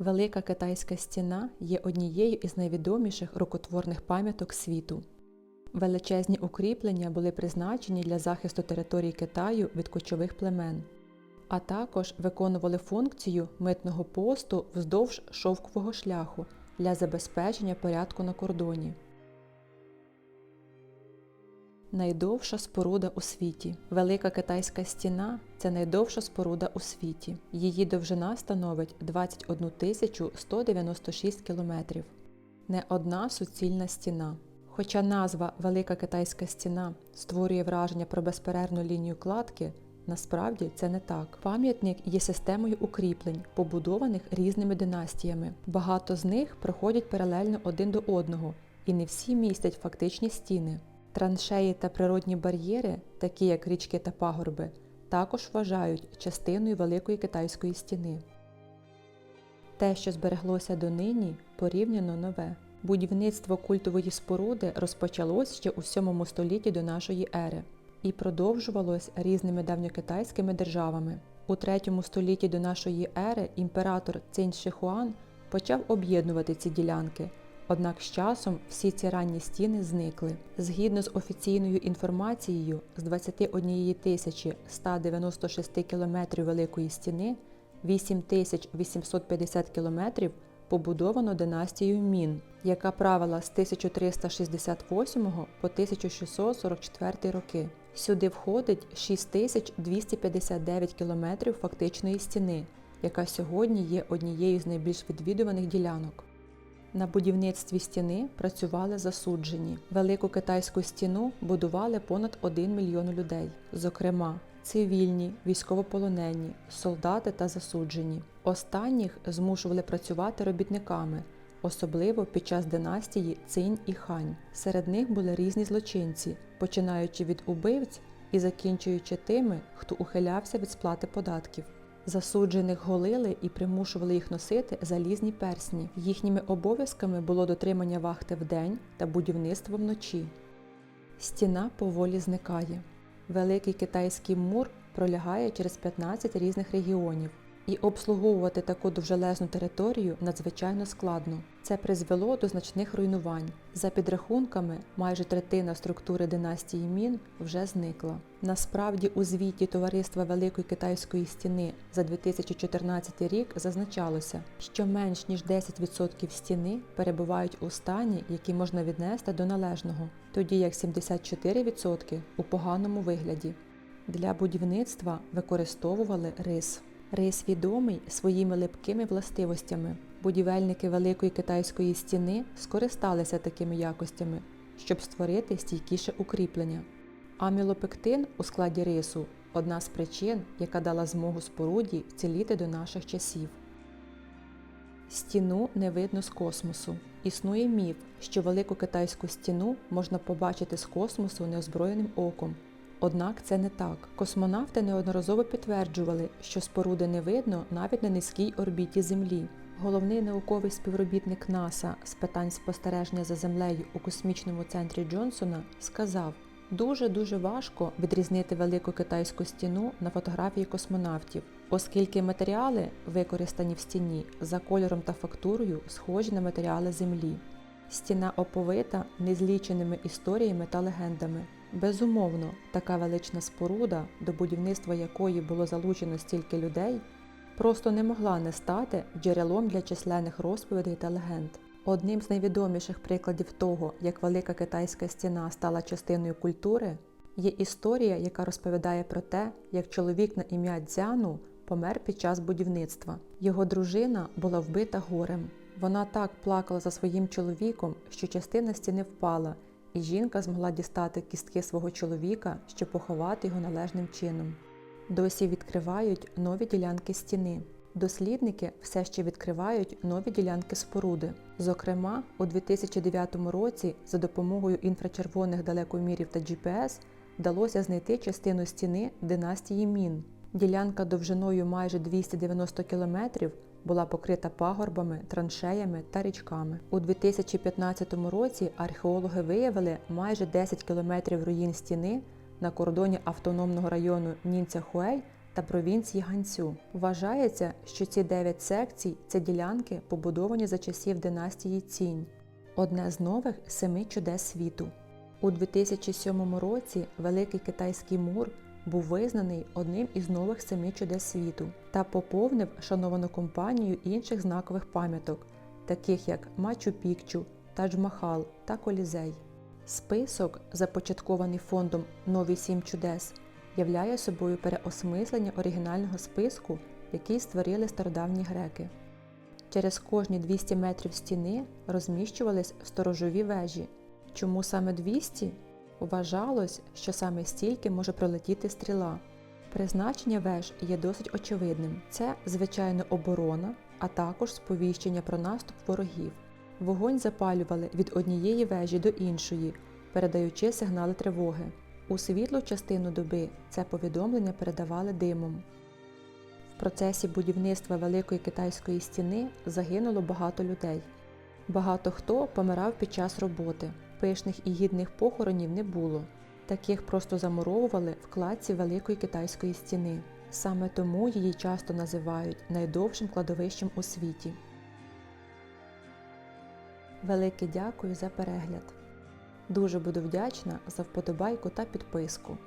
Велика китайська стіна є однією із найвідоміших рукотворних пам'яток світу. Величезні укріплення були призначені для захисту території Китаю від кочових племен, а також виконували функцію митного посту вздовж шовкового шляху для забезпечення порядку на кордоні. Найдовша споруда у світі. Велика китайська стіна це найдовша споруда у світі. Її довжина становить 21 тисячу 196 кілометрів. Не одна суцільна стіна. Хоча назва Велика китайська стіна створює враження про безперервну лінію кладки, насправді це не так. Пам'ятник є системою укріплень, побудованих різними династіями. Багато з них проходять паралельно один до одного, і не всі містять фактичні стіни. Траншеї та природні бар'єри, такі як річки та пагорби, також вважають частиною Великої китайської стіни. Те, що збереглося донині, порівняно нове. Будівництво культової споруди розпочалось ще у 7 столітті до нашої ери і продовжувалось різними давньокитайськими державами. У 3 столітті до нашої ери імператор Цинь Шихуан почав об'єднувати ці ділянки. Однак з часом всі ці ранні стіни зникли. Згідно з офіційною інформацією, з 21 тисячі 196 кілометрів Великої стіни 8850 кілометрів побудовано династією Мін, яка правила з 1368 по 1644 роки. Сюди входить 6259 кілометрів фактичної стіни, яка сьогодні є однією з найбільш відвідуваних ділянок. На будівництві стіни працювали засуджені. Велику китайську стіну будували понад 1 мільйон людей, зокрема цивільні, військовополонені, солдати та засуджені. Останніх змушували працювати робітниками, особливо під час династії Цинь і Хань. Серед них були різні злочинці, починаючи від убивць і закінчуючи тими, хто ухилявся від сплати податків. Засуджених голили і примушували їх носити залізні персні. Їхніми обов'язками було дотримання вахти вдень та будівництво вночі. Стіна поволі зникає. Великий китайський мур пролягає через 15 різних регіонів, і обслуговувати таку довжелезну територію надзвичайно складно. Це призвело до значних руйнувань. За підрахунками, майже третина структури династії Мін вже зникла. Насправді, у звіті Товариства Великої Китайської стіни за 2014 рік зазначалося, що менш ніж 10% стіни перебувають у стані, який можна віднести до належного, тоді як 74% у поганому вигляді. Для будівництва використовували рис. Рис відомий своїми липкими властивостями. Будівельники Великої китайської стіни скористалися такими якостями, щоб створити стійкіше укріплення. Амілопектин у складі рису одна з причин, яка дала змогу споруді вціліти до наших часів. Стіну не видно з космосу. Існує міф, що Велику китайську стіну можна побачити з космосу неозброєним оком. Однак це не так. Космонавти неодноразово підтверджували, що споруди не видно навіть на низькій орбіті Землі. Головний науковий співробітник НАСА з питань спостереження за землею у космічному центрі Джонсона сказав: дуже-дуже важко відрізнити велику китайську стіну на фотографії космонавтів, оскільки матеріали, використані в стіні, за кольором та фактурою схожі на матеріали Землі. Стіна оповита незліченими історіями та легендами. Безумовно, така велична споруда, до будівництва якої було залучено стільки людей, просто не могла не стати джерелом для численних розповідей та легенд. Одним з найвідоміших прикладів того, як Велика Китайська стіна стала частиною культури, є історія, яка розповідає про те, як чоловік на ім'я Дзяну помер під час будівництва. Його дружина була вбита горем. Вона так плакала за своїм чоловіком, що частина стіни впала, і жінка змогла дістати кістки свого чоловіка, щоб поховати його належним чином. Досі відкривають нові ділянки стіни. Дослідники все ще відкривають нові ділянки споруди. Зокрема, у 2009 році за допомогою інфрачервоних далекомірів та GPS вдалося знайти частину стіни династії Мін. Ділянка довжиною майже 290 кілометрів була покрита пагорбами, траншеями та річками. У 2015 році археологи виявили майже 10 кілометрів руїн стіни на кордоні автономного району Нінцяхуей та провінції Ганцю. Вважається, що ці дев'ять секцій це ділянки, побудовані за часів династії Цінь, одне з нових семи чудес світу. У 2007 році Великий Китайський мур був визнаний одним із нових семи чудес світу та поповнив шановану компанію інших знакових пам'яток, таких як Мачу Пікчу, Тадж-Махал та Колізей. Список, започаткований фондом Нові сім чудес, являє собою переосмислення оригінального списку, який створили стародавні греки. Через кожні 200 метрів стіни розміщувались сторожові вежі. Чому саме 200? Вважалось, що саме стільки може пролетіти стріла. Призначення веж є досить очевидним. Це, звичайно, оборона, а також сповіщення про наступ ворогів. Вогонь запалювали від однієї вежі до іншої, передаючи сигнали тривоги. У світлу частину доби це повідомлення передавали димом. В процесі будівництва Великої китайської стіни загинуло багато людей. Багато хто помирав під час роботи. Пишних і гідних похоронів не було. Таких просто замуровували в кладці Великої китайської стіни. Саме тому її часто називають найдовшим кладовищем у світі. Велике дякую за перегляд. Дуже буду вдячна за вподобайку та підписку.